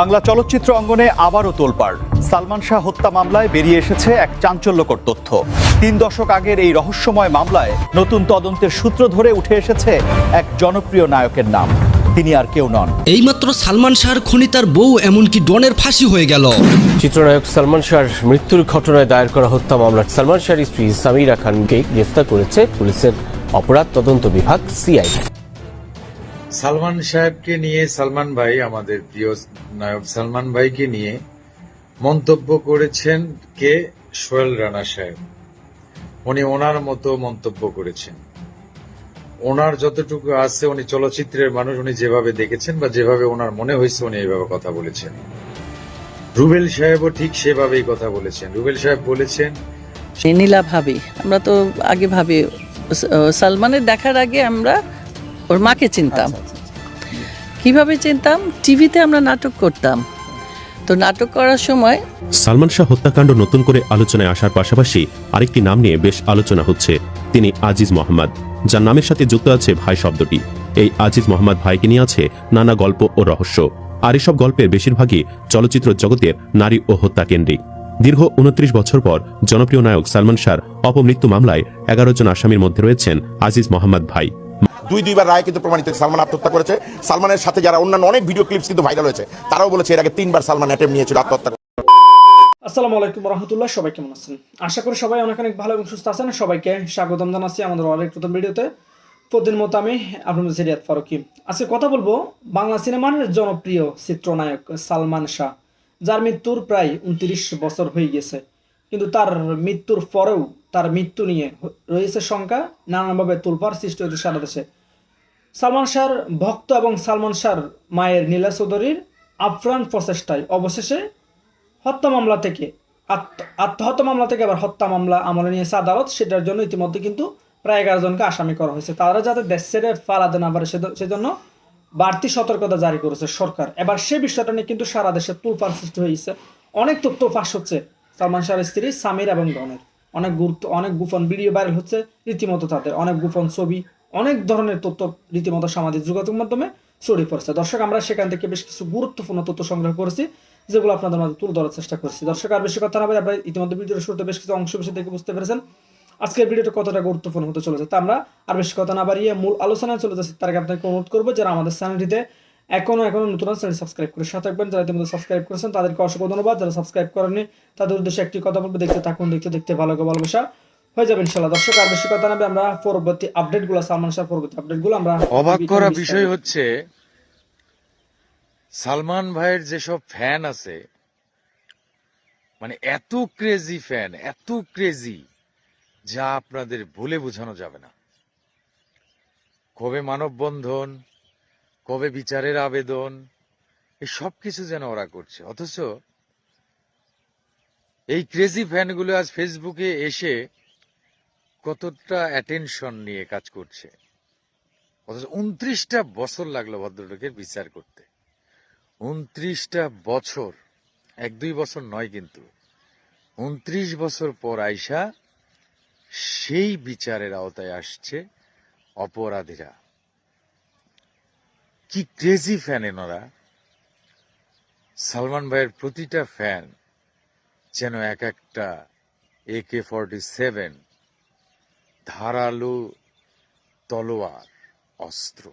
বাংলা চলচ্চিত্র অঙ্গনে আবারও তোলপাড়। সালমান শাহ হত্যা মামলায় বেরিয়ে এসেছে এক চাঞ্চল্যকর তথ্য। তিন দশক আগের এই রহস্যময় মামলায় নতুন তদন্তের সূত্র ধরে উঠে এসেছে এক জনপ্রিয় নায়কের নাম। তিনি আর কেউ নন। এইমাত্র সালমান শাহর খনি তার বউ এমনকি ডনের ফাঁসি হয়ে গেল। চিত্রনায়ক সালমান শাহর মৃত্যুর ঘটনায় দায়ের করা হত্যা মামলার সালমান শাহর স্ত্রী সামিরা খানকে গ্রেফতার করেছে পুলিশের অপরাধ তদন্ত বিভাগ সিআই সালমান সাহেবকে নিয়ে, সালমান ভাই, আমাদের প্রিয় নায়ক সালমান ভাইকে নিয়ে মন্তব্য করেছেন কে? সোহেল রানা সাহেব। উনি ওনার মতো মন্তব্য করেছেন। ওনার যতটুকু আছে, উনি চলচ্চিত্রের মানুষ, উনি যেভাবে দেখেছেন বা যেভাবে ওনার মনে হয়েছে, উনি এইভাবে কথা বলেছেন। রুবেল সাহেবও ঠিক সেভাবেই কথা বলেছেন। রুবেল সাহেব বলেছেন নীলা ভাবি, আমরা তো আগে ভাবি সালমানের দেখার আগে আমরা ওর মাকে চিনতাম। কীভাবে চিনতাম? টিভিতে আমরা নাটক করতাম। তো নাটক করার সময় সালমান শাহ হত্যাকাণ্ড নতুন করে আলোচনায় আসার পাশাপাশি আরেকটি নাম নিয়ে বেশ আলোচনা হচ্ছে। তিনি আজিজ মোহাম্মদ যার নামের সাথে যুক্ত আছে ভাই শব্দটি। এই আজিজ মোহাম্মদ ভাইকে নিয়ে আছে নানা গল্প ও রহস্য। আর এসব গল্পের বেশিরভাগই চলচ্চিত্র জগতের নারী ও হত্যা কেন্দ্রিক। দীর্ঘ উনত্রিশ বছর পর জনপ্রিয় নায়ক সালমান শাহর অপমৃত্যু মামলায় এগারো জন আসামির মধ্যে রয়েছেন আজিজ মোহাম্মদ ভাই। দুই দুইবার রায় কিন্তু প্রমাণিত সালমান আত্মহত্যা করেছে। সালমানের সাথে যারা অন্যান্য অনেক ভিডিও ক্লিপস কিন্তু ভাইরাল হয়েছে, তারাও বলেছে এর আগে তিনবার সালমান অ্যাটেম্প নিয়েছিল আত্মহত্যা আসসালামু আলাইকুম রহমতুল্লাহ, সবাই কেমন আছেন? আশা করি সবাই অনেক অনেক ভালো এবং সুস্থ আছেন। সবাইকে স্বাগতম জানাচ্ছি আমাদের অনেক নতুন ভিডিওতে। প্রতিদিন মতো আমি আপনাদের সিরিয়াত ফারুকি। আজকে কথা বলব বাংলা সিনেমার জনপ্রিয় চিত্রনায়ক সালমান শাহ, যার মৃত্যুর প্রায় উনত্রিশ বছর হয়ে গেছে। কিন্তু তার মৃত্যুর পরেও তার মৃত্যু নিয়ে রয়েছে শঙ্কা, নানানভাবে তুলপার সৃষ্টি হয়েছে সারা দেশে। সালমান শাহর ভক্ত এবং সালমান শাহর মায়ের নীলা চৌধুরীর আফরান প্রচেষ্টায় অবশেষে হত্যা মামলা থেকে আত্ম- আত্মহত্যা মামলা থেকে আবার হত্যা মামলা আমলে নিয়েছে আদালত। সেটার জন্য ইতিমধ্যে কিন্তু প্রায় এগারো জনকে আসামি করা হয়েছে। তারা যাতে দেশ ছেড়ে পালাতে না পারে সেজন্য বাড়তি সতর্কতা জারি করেছে সরকার। এবার সে বিষয়টা নিয়ে কিন্তু সারা দেশে তুলপার সৃষ্টি হয়েছে। অনেক তথ্য ফাঁস হচ্ছে। সালমান শাহের স্ত্রী সামির এবং ডনের। অনেক গুরুত্ব, অনেক গোপন ভিডিও ভাইরাল হচ্ছে রীতিমতো তাদের। অনেক গোপন ছবি, অনেক ধরনের তথ্য রীতিমতো সামাজিক যোগাযোগ মাধ্যমে ছড়িয়ে পড়ছে। দর্শক, আমরা সেখান থেকে বেশ কিছু গুরুত্বপূর্ণ তথ্য সংগ্রহ করেছি, যেগুলো আপনাদের মাঝে তুলে ধরার চেষ্টা করছি। দর্শক, আর বেশি কথা না বলে আপনারা ইতিমধ্যে ভিডিওর শুরুতে বেশ কিছু অংশ বেশি দেখে বুঝতে পেরেছেন আজকের ভিডিওটা কতটা গুরুত্বপূর্ণ হতে চলেছে। তা আমরা আর বেশি কথা না বাড়িয়ে মূল আলোচনায় চলে যাচ্ছি। তার আপনাকে অনুরোধ করব, যারা আমাদের চ্যানেলটিতে এখনও এখনও নতুন চ্যানেল সাবস্ক্রাইব করে সাথে থাকবেন। যারা ইতিমধ্যে সাবস্ক্রাইব করেছেন তাদেরকে অসংখ্য ধন্যবাদ। যারা সাবস্ক্রাইব করেননি তাদের উদ্দেশ্যে একটি কথা বলব দেখতে থাকুন দেখতে দেখতে ভালো ভালোবাসা হয়ে যাবে ইনশাল্লাহ দর্শক আর বেশি কথা না বলে আমরা পরবর্তী আপডেটগুলো সালমান শাহ পরবর্তী আপডেটগুলো আমরা অবাক করা বিষয় হচ্ছে সালমান ভাইয়ের যেসব ফ্যান আছে মানে এত ক্রেজি ফ্যান এত ক্রেজি যা আপনাদের বলে বোঝানো যাবে না। কবে মানববন্ধন কবে বিচারের আবেদন, এই সব কিছু যেন ওরা করছে। অথচ এই ক্রেজি ফ্যানগুলো আজ ফেসবুকে এসে কতটা অ্যাটেনশন নিয়ে কাজ করছে। অথচ উনত্রিশটা বছর লাগল ভদ্রলোকের বিচার করতে। উনত্রিশটা বছর, এক দুই বছর নয় কিন্তু। উনত্রিশ বছর পর আইসা সেই বিচারের আওতায় আসছে অপরাধীরা। কি ক্রেজি ফ্যান এনারা সালমান ভাইয়ের প্রতিটা ফ্যান যেন এক একটা এ কে ফর্টি সেভেন ধারালো তলোয়ার, অস্ত্র।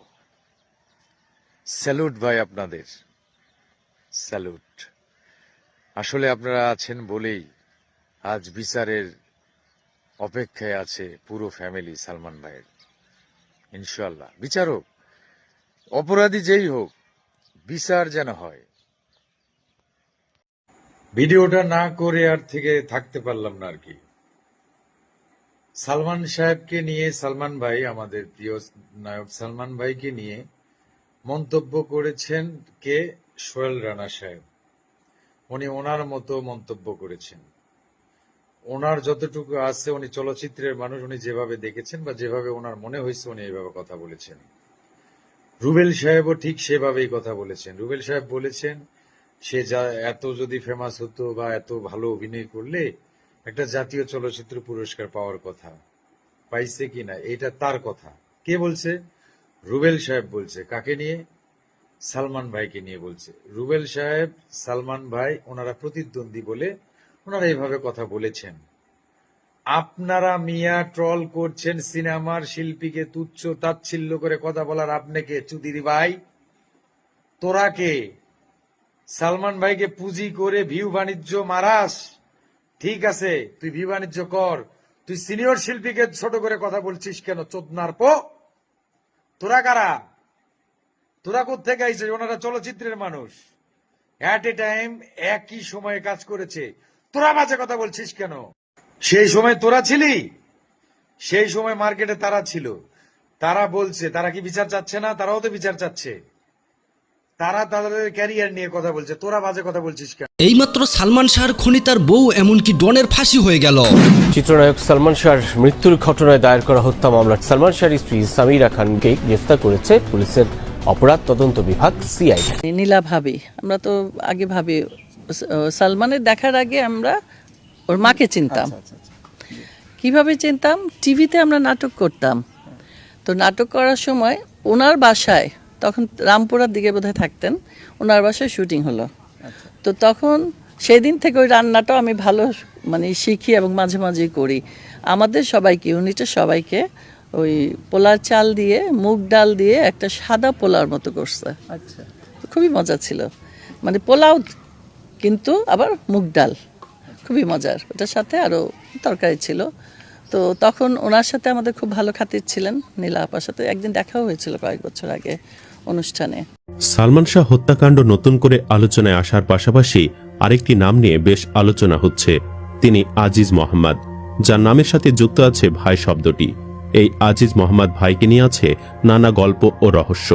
স্যালুট ভাই আপনাদের। স্যালুট। আসলে আপনারা আছেন বলেই আজ বিচারের অপেক্ষায় আছে পুরো ফ্যামিলি সালমান ভাইয়ের। ইনশাল্লাহ বিচার হোক অপরাধী যেই হোক, বিচার যেন হয়। ভিডিওটা না করে আর থেকে থাকতে পারলাম না আর কি। সালমান সাহেবকে নিয়ে, সালমান ভাই, আমাদের প্রিয় নায়ক সালমান ভাইকে নিয়ে মন্তব্য করেছেন কে? সোহেল রানা সাহেব। উনি ওনার মতো মন্তব্য করেছেন। ওনার যতটুকু আছে, উনি চলচ্চিত্রের মানুষ, উনি যেভাবে দেখেছেন বা যেভাবে ওনার মনে হয়েছে, উনি এইভাবে কথা বলেছেন। রুবেল সাহেবও ঠিক সেভাবেই কথা বলেছেন। রুবেল সাহেব বলেছেন, সে যা এত যদি ফেমাস হতো বা এত ভালো অভিনয় করলে একটা জাতীয় চলচ্চিত্র পুরস্কার পাওয়ার কথা। পাইছে কি না, এটা তার কথা। কে বলছে? রুবেল সাহেব বলছে। কাকে নিয়ে? সালমান ভাইকে নিয়ে বলছে। রুবেল সাহেব, সালমান ভাই ওনারা প্রতিদ্বন্দ্বী বলে ওনারা এইভাবে কথা বলেছেন। আপনারা মিয়া ট্রল করছেন সিনেমার শিল্পীকে তুচ্ছ তাচ্ছিল্য করে কথা বলার আপনাকে চুদিরি ভাই। তোরা কে? সালমান ভাইকে পুঁজি করে ভিউ বাণিজ্য মারাস। ঠিক আছে, তুই ভিউ বাণিজ্য কর। তুই সিনিয়র শিল্পীকে ছোট করে কথা বলছিস কেন, চোদনার পো? তোরা কারা? তোরা কোথেকে আইছিস? ওনারা চলচ্চিত্রের মানুষ। অ্যাট এ টাইম একই সময়ে কাজ করেছে। তোরা বাজে কথা বলছিস কেন? সেই সময় তোরা ছিলি? সেই সময় মার্কেটে তারা ছিল। তারা বলছে তারা কি বিচার চাচ্ছে না? তারাও তো বিচার চাচ্ছে। তারা তাদের ক্যারিয়ার নিয়ে কথা বলছে। তোরা বাজে কথা বলছিস কেন? এইমাত্র সালমান শাহর খনি তার বউ এমনকি ডনের ফাঁসি হয়ে গেল। চিত্রনায়ক সালমান শাহর মৃত্যুর ঘটনায় দায়ের করা হত্যা মামলার সালমান শাহর স্ত্রী সামিরা খানকে গ্রেফতার করেছে পুলিশের অপরাধ তদন্ত বিভাগ সিআইডি নীলা ভাবি আমরা তো আগে ভাবি সালমানের দেখার আগে আমরা ওর মাকে চিনতাম। কীভাবে চিনতাম? টিভিতে আমরা নাটক করতাম। তো নাটক করার সময় ওনার বাসায় তখন রামপুরার দিকে বোধহয় থাকতেন ওনার বাসায় শুটিং হলো। তো তখন সেই দিন থেকে ওই রান্নাটাও আমি ভালো মানে শিখি এবং মাঝে মাঝে করি। আমাদের সবাইকে ইউনিটের সবাইকে ওই পোলার চাল দিয়ে মুগ ডাল দিয়ে একটা সাদা পোলার মতো করছে। আচ্ছা। খুবই মজা ছিল। মানে পোলাও কিন্তু আবার মুগ ডাল। খুবই মজার। ওটার সাথে আরও তরকারি ছিল। তো তখন ওনার সাথে আমাদের খুব ভালো খাতির ছিলেন, নীলা আপার সাথে। একদিন দেখাও হয়েছিল কয়েক বছর আগে অনুষ্ঠানে। সালমান শাহ হত্যাকাণ্ড নতুন করে আলোচনায় আসার পাশাপাশি আরেকটি নাম নিয়ে বেশ আলোচনা হচ্ছে। তিনি আজিজ মোহাম্মদ, যার নামের সাথে যুক্ত আছে ভাই শব্দটি। এই আজিজ মোহাম্মদ ভাইকে নিয়ে আছে নানা গল্প ও রহস্য।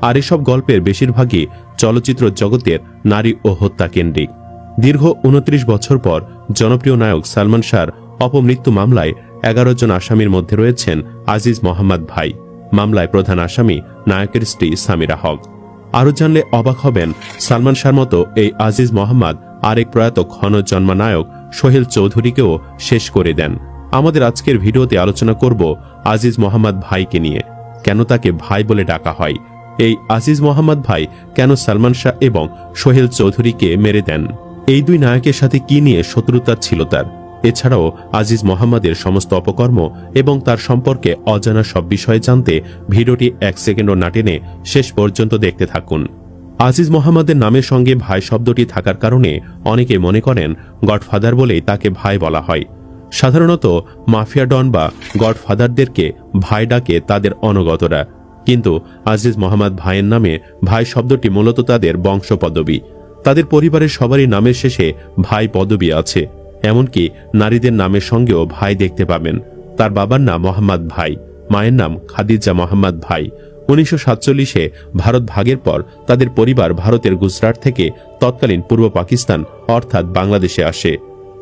আর এসব গল্পের বেশিরভাগই চলচ্চিত্র জগতের নারী ও হত্যা কেন্দ্রিক দীর্ঘ উনত্রিশ বছর পর জনপ্রিয় নায়ক সালমান শাহর অপমৃত্যু মামলায় এগারো জন আসামির মধ্যে রয়েছেন আজিজ মোহাম্মদ ভাই। মামলায় প্রধান আসামি নায়কের স্ত্রী সামিরা হক। আরও জানলে অবাক হবেন সালমান শাহর মতো এই আজিজ মোহাম্মদ আরেক প্রয়াত ক্ষণ জন্মা নায়ক সোহেল চৌধুরীকেও শেষ করে দেন। আমাদের আজকের ভিডিওতে আলোচনা করব আজিজ মোহাম্মদ ভাইকে নিয়ে। কেন তাকে ভাই বলে ডাকা হয়? এই আজিজ মোহাম্মদ ভাই কেন সালমান শাহ এবং সোহেল চৌধুরীকে মেরে দেন? এই দুই নায়কের সাথে কি নিয়ে শত্রুতা ছিল তার? এছাড়াও আজিজ মোহাম্মদের সমস্ত অপকর্ম এবং তার সম্পর্কে অজানা সব বিষয়ে জানতে ভিডিওটি এক সেকেন্ডও না টেনে শেষ পর্যন্ত দেখতে থাকুন। আজিজ মোহাম্মদের নামের সঙ্গে ভাই শব্দটি থাকার কারণে অনেকে মনে করেন গডফাদার বলেই তাকে ভাই বলা হয়। সাধারণত মাফিয়া ডন বা গডফাদারদেরকে ভাই ডাকে তাদের অনগতরা। কিন্তু আজিজ মোহাম্মদ ভাইয়ের নামে ভাই শব্দটি মূলত তাদের বংশ পদবী তাদের পরিবারের সবারই নামের শেষে ভাই পদবী আছে, এমনকি নারীদের নামের সঙ্গেও ভাই দেখতে পাবেন। তার বাবার নাম মোহাম্মদ ভাই, মায়ের নাম খাদিজা মোহাম্মদ ভাই। উনিশশো সাতচল্লিশে ভারত ভাগের পর তাদের পরিবার ভারতের গুজরাট থেকে তৎকালীন পূর্ব পাকিস্তান, অর্থাৎ বাংলাদেশে আসে।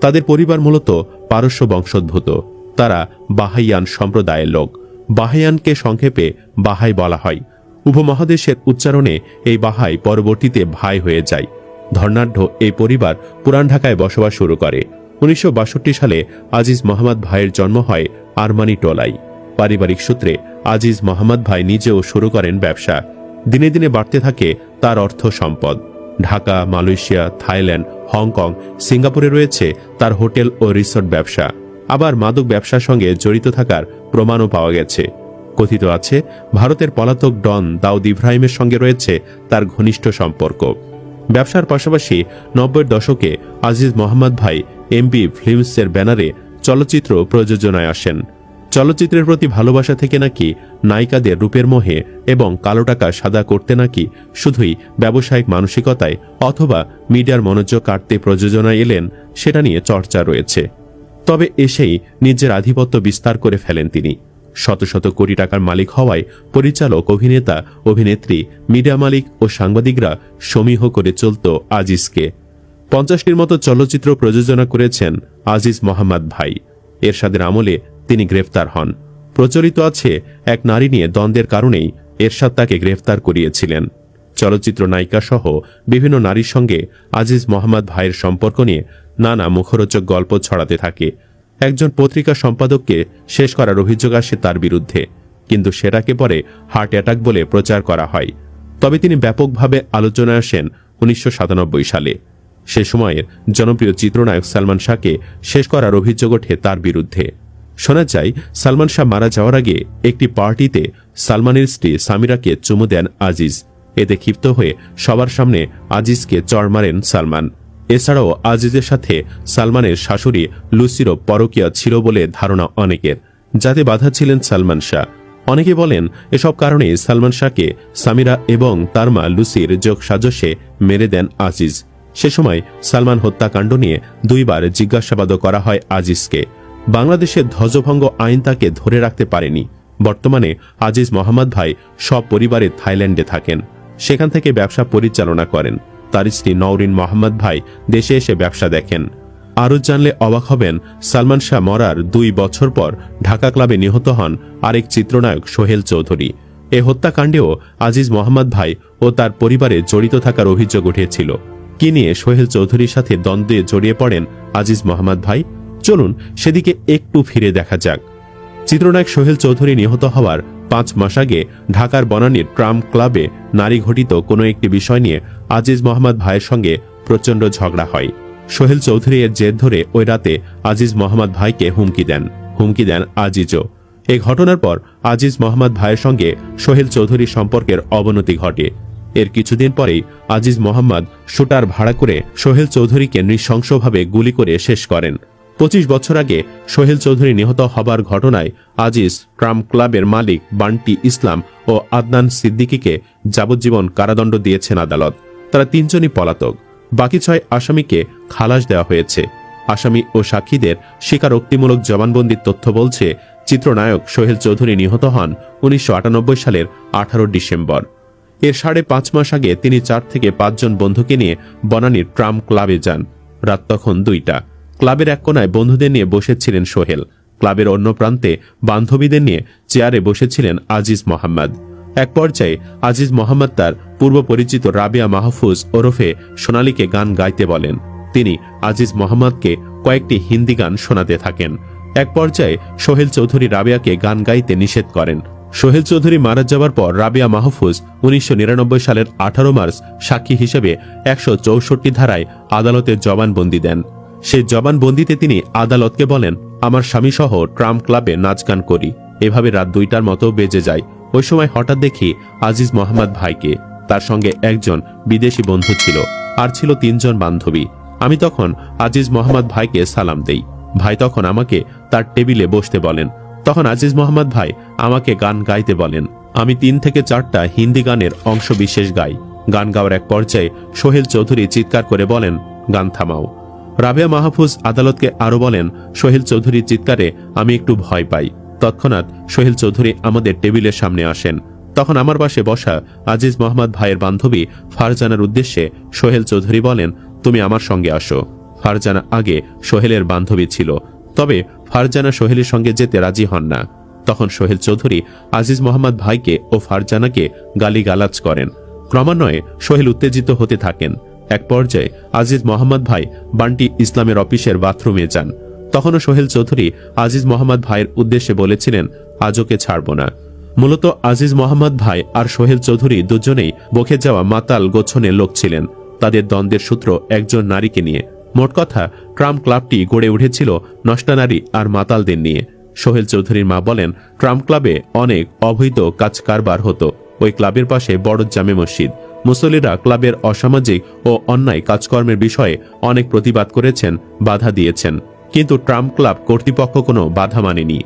তাদের পরিবার মূলত পারস্য বংশোদ্ভূত। তারা বাহাইয়ান সম্প্রদায়ের লোক। বাহাইয়ানকে সংক্ষেপে বাহাই বলা হয়। উপমহাদেশের উচ্চারণে এই বাহাই পরবর্তীতে ভাই হয়ে যায়। ধর্নাঢ্য এই পরিবার পুরান ঢাকায় বসবাস শুরু করে। উনিশশো বাষট্টি সালে আজিজ মোহাম্মদ ভাইয়ের জন্ম হয় আরমানি টোলাই। পারিবারিক সূত্রে আজিজ মোহাম্মদ ভাই নিজেও শুরু করেন ব্যবসা। দিনে দিনে বাড়তে থাকে তার অর্থ সম্পদ। ঢাকা, মালয়েশিয়া, থাইল্যান্ড, হংকং, সিঙ্গাপুরে রয়েছে তার হোটেল ও রিসোর্ট ব্যবসা। আবার মাদক ব্যবসার সঙ্গে জড়িত থাকার প্রমাণও পাওয়া গেছে। কথিত আছে, ভারতের পলাতক ডন দাউদ ইব্রাহিমের সঙ্গে রয়েছে তার ঘনিষ্ঠ সম্পর্ক। ব্যবসার পাশাপাশি নব্বইয়ের দশকে আজিজ মোহাম্মদ ভাই এমবি ফিল্মসের ব্যানারে চলচ্চিত্র প্রযোজনায় আসেন। চলচ্চিত্রের প্রতি ভালোবাসা থেকে নাকি নায়িকাদের রূপের মোহে এবং কালো টাকা সাদা করতে নাকি শুধুই ব্যবসায়িক মানসিকতায় অথবা মিডিয়ার মনোযোগ কাটতে প্রযোজনায় এলেন, সেটা নিয়ে চর্চা রয়েছে। তবে এসেই নিজের আধিপত্য বিস্তার করে ফেলেন তিনি। শত শত কোটি টাকার মালিক হওয়ায় পরিচালক, অভিনেতা, অভিনেত্রী, মিডিয়া মালিক ও সাংবাদিকরা সমীহ করে চলত আজিজকে। পঞ্চাশটির মতো চলচ্চিত্র প্রযোজনা করেছেন আজিজ মোহাম্মদ ভাই। এরশাদের আমলে তিনি গ্রেফতার হন। প্রচলিত আছে, এক নারী নিয়ে দ্বন্দ্বের কারণেই এরশাদ তাকে গ্রেফতার করিয়েছিলেন। চলচ্চিত্র নায়িকা সহ বিভিন্ন নারীর সঙ্গে আজিজ মোহাম্মদ ভাইয়ের সম্পর্ক নিয়ে নানা মুখরোচক গল্প ছড়াতে থাকে। একজন পত্রিকা সম্পাদককে শেষ করার অভিযোগ আসে তার বিরুদ্ধে, কিন্তু সেটাকে পরে হার্ট অ্যাটাক বলে প্রচার করা হয়। তবে তিনি ব্যাপকভাবে আলোচনায় আসেন উনিশশো সাতানব্বই সালে। সে সময়ের জনপ্রিয় চিত্রনায়ক সালমান শাহকে শেষ করার অভিযোগ ওঠে তার বিরুদ্ধে। শোনা যায়, সালমান শাহ মারা যাওয়ার আগে একটি পার্টিতে সালমানের স্ত্রী সামিরাকে চুমু দেন আজিজ। এতে ক্ষিপ্ত হয়ে সবার সামনে আজিজকে চড় মারেন সালমান। এছাড়াও আজিজের সাথে সালমানের শাশুড়ি লুসিরও পরকিয়া ছিল বলে ধারণা অনেকের, যাতে বাধা ছিলেন সালমান শাহ। অনেকে বলেন, এসব কারণে সালমান শাহকে সামিরা এবং তার মা লুসির যোগ সাজসে মেরে দেন আজিজ। সে সময় সালমান হত্যাকাণ্ড নিয়ে দুইবার জিজ্ঞাসাবাদও করা হয় আজিজকে। বাংলাদেশের ধ্বজভঙ্গ আইন তাকে ধরে রাখতে পারেনি। বর্তমানে আজিজ মোহাম্মদ ভাই সব পরিবারে থাইল্যান্ডে থাকেন। সেখান থেকে ব্যবসা পরিচালনা করেন। তার স্ত্রী নওরিন মোহাম্মদ ভাই দেশে এসে ব্যবসা দেখেন। আরও জানলে অবাক হবেন, সালমান শাহ মরার দুই বছর পর ঢাকা ক্লাবে নিহত হন আরেক চিত্রনায়ক সোহেল চৌধুরী। এ হত্যাকাণ্ডেও আজিজ মোহাম্মদ ভাই ও তার পরিবারে জড়িত থাকার অভিযোগ উঠেছিল। কি নিয়ে সোহেল চৌধুরীর সাথে দ্বন্দ্বে জড়িয়ে পড়েন আজিজ মোহাম্মদ ভাই? চলুন সেদিকে একটু ফিরে দেখা যাক। চিত্রনায়ক সোহেল চৌধুরী নিহত হওয়ার পাঁচ মাস আগে ঢাকার বনানীর ট্রাম ক্লাবে নারী ঘটিত কোনো একটি বিষয় নিয়ে আজিজ মোহাম্মদ ভাইয়ের সঙ্গে প্রচণ্ড ঝগড়া হয়। সোহেল চৌধুরী এর জেদ ধরে ওই রাতে আজিজ মোহাম্মদ ভাইকে হুমকি দেন। হুমকি দেন আজিজও। এই ঘটনার পর আজিজ মোহাম্মদ ভাইয়ের সঙ্গে সোহেল চৌধুরীর সম্পর্কের অবনতি ঘটে। এর কিছুদিন পরেই আজিজ মোহাম্মদ শুটার ভাড়া করে সোহেল চৌধুরীকে নৃশংসভাবে গুলি করে শেষ করেন। পঁচিশ বছর আগে সোহেল চৌধুরী নিহত হবার ঘটনায় আজিজ ট্রাম ক্লাবের মালিক বান্টি ইসলাম ও আদনান সিদ্দিকীকে যাবজ্জীবন কারাদণ্ড দিয়েছেন আদালত। তারা তিনজনই পলাতক। বাকি ছয় আসামিকে খালাস দেওয়া হয়েছে। আসামি ও সাক্ষীদের স্বীকারোক্তিমূলক জবানবন্দির তথ্য বলছে, চিত্রনায়ক সোহেল চৌধুরী নিহত হন উনিশশো আটানব্বই সালের আঠারো ডিসেম্বর। এর সাড়ে পাঁচ মাস আগে তিনি চার থেকে পাঁচজন বন্ধুকে নিয়ে বনানীর ট্রাম ক্লাবে যান। রাত তখন দুইটা। ক্লাবের এক কোনায় বন্ধুদের নিয়ে বসেছিলেন সোহেল। ক্লাবের অন্য প্রান্তে বান্ধবীদের নিয়ে চেয়ারে বসেছিলেন আজিজ মোহাম্মদ। এক পর্যায়ে আজিজ মোহাম্মদ তার পূর্ব পরিচিত রাবিয়া মাহফুজ ওরফে সোনালীকে গান গাইতে বলেন। তিনি আজিজ মোহাম্মদকে কয়েকটি হিন্দি গান শোনাতে থাকেন। এক পর্যায়ে সোহেল চৌধুরী রাবিয়াকে গান গাইতে নিষেধ করেন। সোহেল চৌধুরী মারা যাওয়ার পর রাবিয়া মাহফুজ উনিশশো নিরানব্বই সালের আঠারো মার্চ সাক্ষী হিসেবে একশো চৌষট্টি ধারায় আদালতে জবানবন্দি দেন। সেই জবানবন্দিতে তিনি আদালতকে বলেন, আমার স্বামী সহ ট্রাম ক্লাবে নাচ গান করি। এভাবে রাত দুইটার মতো বেজে যায়। ওই সময় হঠাৎ দেখি আজিজ মোহাম্মদ ভাইকে, তার সঙ্গে একজন বিদেশি বন্ধু ছিল আর ছিল তিনজন বান্ধবী। আমি তখন আজিজ মোহাম্মদ ভাইকে সালাম দেই। ভাই তখন আমাকে তার টেবিলে বসতে বলেন। তখন আজিজ মোহাম্মদ ভাই আমাকে গান গাইতে বলেন। আমি তিন থেকে চারটা হিন্দি গানের অংশ বিশেষ গাই। গান গাওয়ার এক পর্যায়ে সোহেল চৌধুরী চিৎকার করে বলেন, গান থামাও। রাবেয়া মাহফুজ আদালতকে আরও বলেন, সোহেল চৌধুরীর চিৎকারে আমি একটু ভয় পাই। তৎক্ষণাৎ সোহেল চৌধুরী আমাদের টেবিলের সামনে আসেন। তখন আমার পাশে বসা আজিজ মোহাম্মদ ভাইয়ের বান্ধবী ফারজানার উদ্দেশ্যে সোহেল চৌধুরী বলেন, তুমি আমার সঙ্গে আসো। ফারজানা আগে সোহেলের বান্ধবী ছিল, তবে ফারজানা সোহেলের সঙ্গে যেতে রাজি হন না। তখন সোহেল চৌধুরী আজিজ মোহাম্মদ ভাইকে ও ফারজানাকে গালিগালাজ করেন। ক্রমান্বয়ে সোহেল উত্তেজিত হতে থাকেন। এক পর্যায়ে আজিজ মোহাম্মদ ভাই বান্টি ইসলামের অফিসের বাথরুমে যান। তখনও সোহেল চৌধুরী আজিজ মোহাম্মদ ভাইয়ের উদ্দেশ্যে বলেছিলেন আজকে ছাড়ব না। মূলত আজিজ মোহাম্মদ ভাই আর সোহেল চৌধুরী দুজনেই বকে যাওয়া মাতাল গোছনের লোক ছিলেন। তাদের দ্বন্দ্বের সূত্র একজন নারীকে নিয়ে। মোট কথা ট্রাম্প ক্লাবটি গড়ে উঠেছিল নষ্টা নারী আর মাতালদের নিয়ে। সোহেল চৌধুরীর মা বলেন ট্রাম্প ক্লাবে অনেক অবৈধ কাজ কারবার হতো। ওই ক্লাবের পাশে বড় জামে মসজিদ। মুসল্লিরা ক্লাবের অসামাজিক ও অন্যায় কাজকর্মের বিষয়ে অনেক প্রতিবাদ করেছেন, বাধা দিয়েছেন। কিন্তু ট্রাম্প ক্লাব কর্তৃপক্ষ কোনো বাধা মানেনি।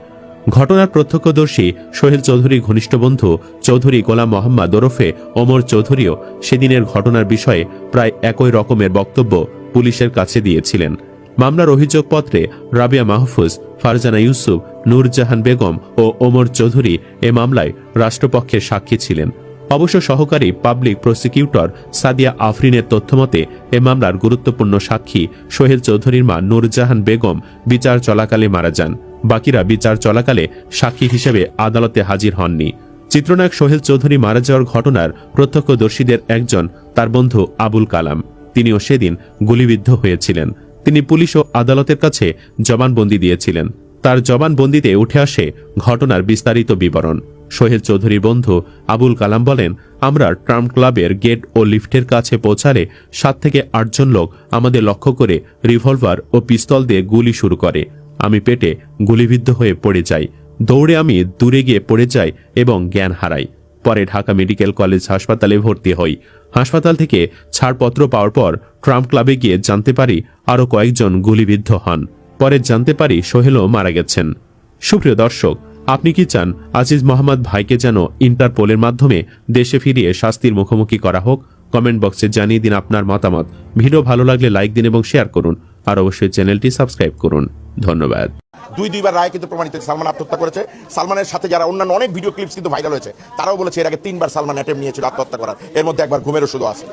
ঘটনার প্রত্যক্ষদর্শী সোহেল চৌধুরীর ঘনিষ্ঠ বন্ধু চৌধুরী গোলাম মোহাম্মদ ওরফে ওমর চৌধুরীও সেদিনের ঘটনার বিষয়ে প্রায় একই রকমের বক্তব্য পুলিশের কাছে দিয়েছিলেন। মামলার অভিযোগপত্রে রাবিয়া মাহফুজ, ফারজানা ইউসুফ, নূরজাহান বেগম ও ওমর চৌধুরী এ মামলায় রাষ্ট্রপক্ষের সাক্ষী ছিলেন। অবশ্য সহকারী পাবলিক প্রসিকিউটর সাদিয়া আফরিনের তথ্যমতে, এ মামলার গুরুত্বপূর্ণ সাক্ষী সোহেল চৌধুরীর মা নুরজাহান বেগম বিচার চলাকালে মারা যান। বাকিরা বিচার চলাকালে সাক্ষী হিসেবে আদালতে হাজির হননি। চিত্রনায়ক সোহেল চৌধুরী মারা যাওয়ার ঘটনার প্রত্যক্ষদর্শীদের একজন, তার বন্ধু আবুল কালাম। তিনিও সেদিন গুলিবিদ্ধ হয়েছিলেন। তিনি পুলিশ ও আদালতের কাছে জবানবন্দি দিয়েছিলেন। তার জবানবন্দিতে উঠে আসে ঘটনার বিস্তারিত বিবরণ। সোহেল চৌধুরীর বন্ধু আবুল কালাম বলেন, আমরা ট্রাম ক্লাবের গেট ও লিফটের কাছে পৌঁছালে সাত থেকে আটজন লোক আমাদের লক্ষ্য করে রিভলভার ও পিস্তল দিয়ে গুলি শুরু করে। আমি পেটে গুলিবিদ্ধ হয়ে পড়ে যাই। দৌড়ে আমি দূরে গিয়ে পড়ে যাই এবং জ্ঞান হারাই। পরে ঢাকা মেডিকেল কলেজ হাসপাতালে ভর্তি হই। হাসপাতাল থেকে ছাড়পত্র পাওয়ার পর ট্রাম্প ক্লাবে গিয়ে জানতে পারি আরও কয়েকজন গুলিবিদ্ধ হন। পরে জানতে পারি সোহেলও মারা গেছেন। সুপ্রিয় দর্শক আপনি কি চান আজিজ মোহাম্মদ ভাইকে যেন ইন্টারপোলের মাধ্যমে দেশে ফিরিয়ে শাস্তির মুখোমুখি করা হোক? কমেন্ট বক্সে জানিয়ে দিন আপনার মতামত। ভিডিও ভালো লাগলে লাইক দিন এবং শেয়ার করুন। আর অবশ্যই চ্যানেলটি সাবস্ক্রাইব করুন। ধন্যবাদ। দুই দুইবার রায় কিন্তু প্রমাণিত সালমান আত্মহত্যা করেছে। সালমানের সাথে যারা অন্যান্য অনেক ভিডিও ক্লিপস কিন্তু ভাইরাল হয়েছে, তারাও বলেছে এর আগে তিনবার সালমান অ্যাটেম্প নিয়েছিল আত্মহত্যা করার। এর মধ্যে একবার ঘুমের ওষুধও আছে।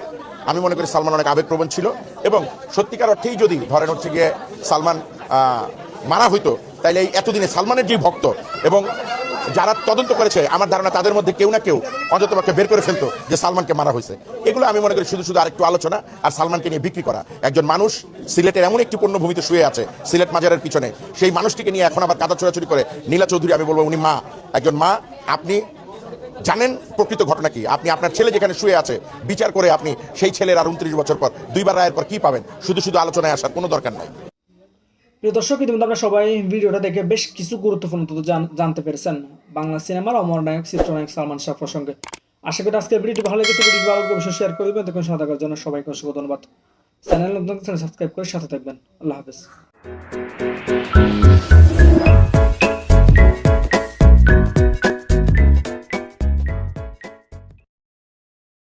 আমি মনে করি সালমান অনেক আবেগপ্রবণ ছিল। এবং সত্যিকার অর্থেই যদি ধরেন হচ্ছে গিয়ে সালমান মারা হইতো তাইলে এই এতদিনে সালমানের যে ভক্ত এবং যারা তদন্ত করেছে, আমার ধারণা তাদের মধ্যে কেউ না কেউ অন্ততপক্ষে বের করে ফেলতো যে সালমানকে মারা হয়েছে। এগুলো আমি মনে করি শুধু শুধু আরেকটু আলোচনা আর সালমানকে নিয়ে বিক্রি করা। একজন মানুষ সিলেটের এমন একটি পণ্যভূমিতে শুয়ে আছে, সিলেট মাজারের পিছনে। সেই মানুষটিকে নিয়ে এখন আবার কাদা চোরাচুরি করে নীলা চৌধুরী, আমি বলব উনি মা। একজন মা, আপনি জানেন প্রকৃত ঘটনা কি? আপনি আপনার ছেলে যেখানে শুয়ে আছে, বিচার করে আপনি সেই ছেলের আর উনত্রিশ বছর পর, দুইবার রায়ের পর কি পাবেন? শুধু শুধু আলোচনায় আসার কোনো দরকার নাই। প্রিয় দর্শক, ইতিমধ্যে আমরা সবাই ভিডিওটা দেখে বেশ কিছু গুরুত্বপূর্ণ তথ্য জানতে পেরেছেন। বাংলা সিনেমার অমর নায়ক, চিত্রনায়ক সালমান শাহ প্রসঙ্গে। আশা করি আজকে ভিডিওটি ভালো লেগেছে। ভিডিওটি ভালো অবশ্যই শেয়ার করে দেবেন দেখুন সাথে থাকার জন্য সবাইকে অসংখ্য ধন্যবাদ। চ্যানেল নতুন সাবস্ক্রাইব করে সাথে থাকবেন। আল্লাহ হাফেজ।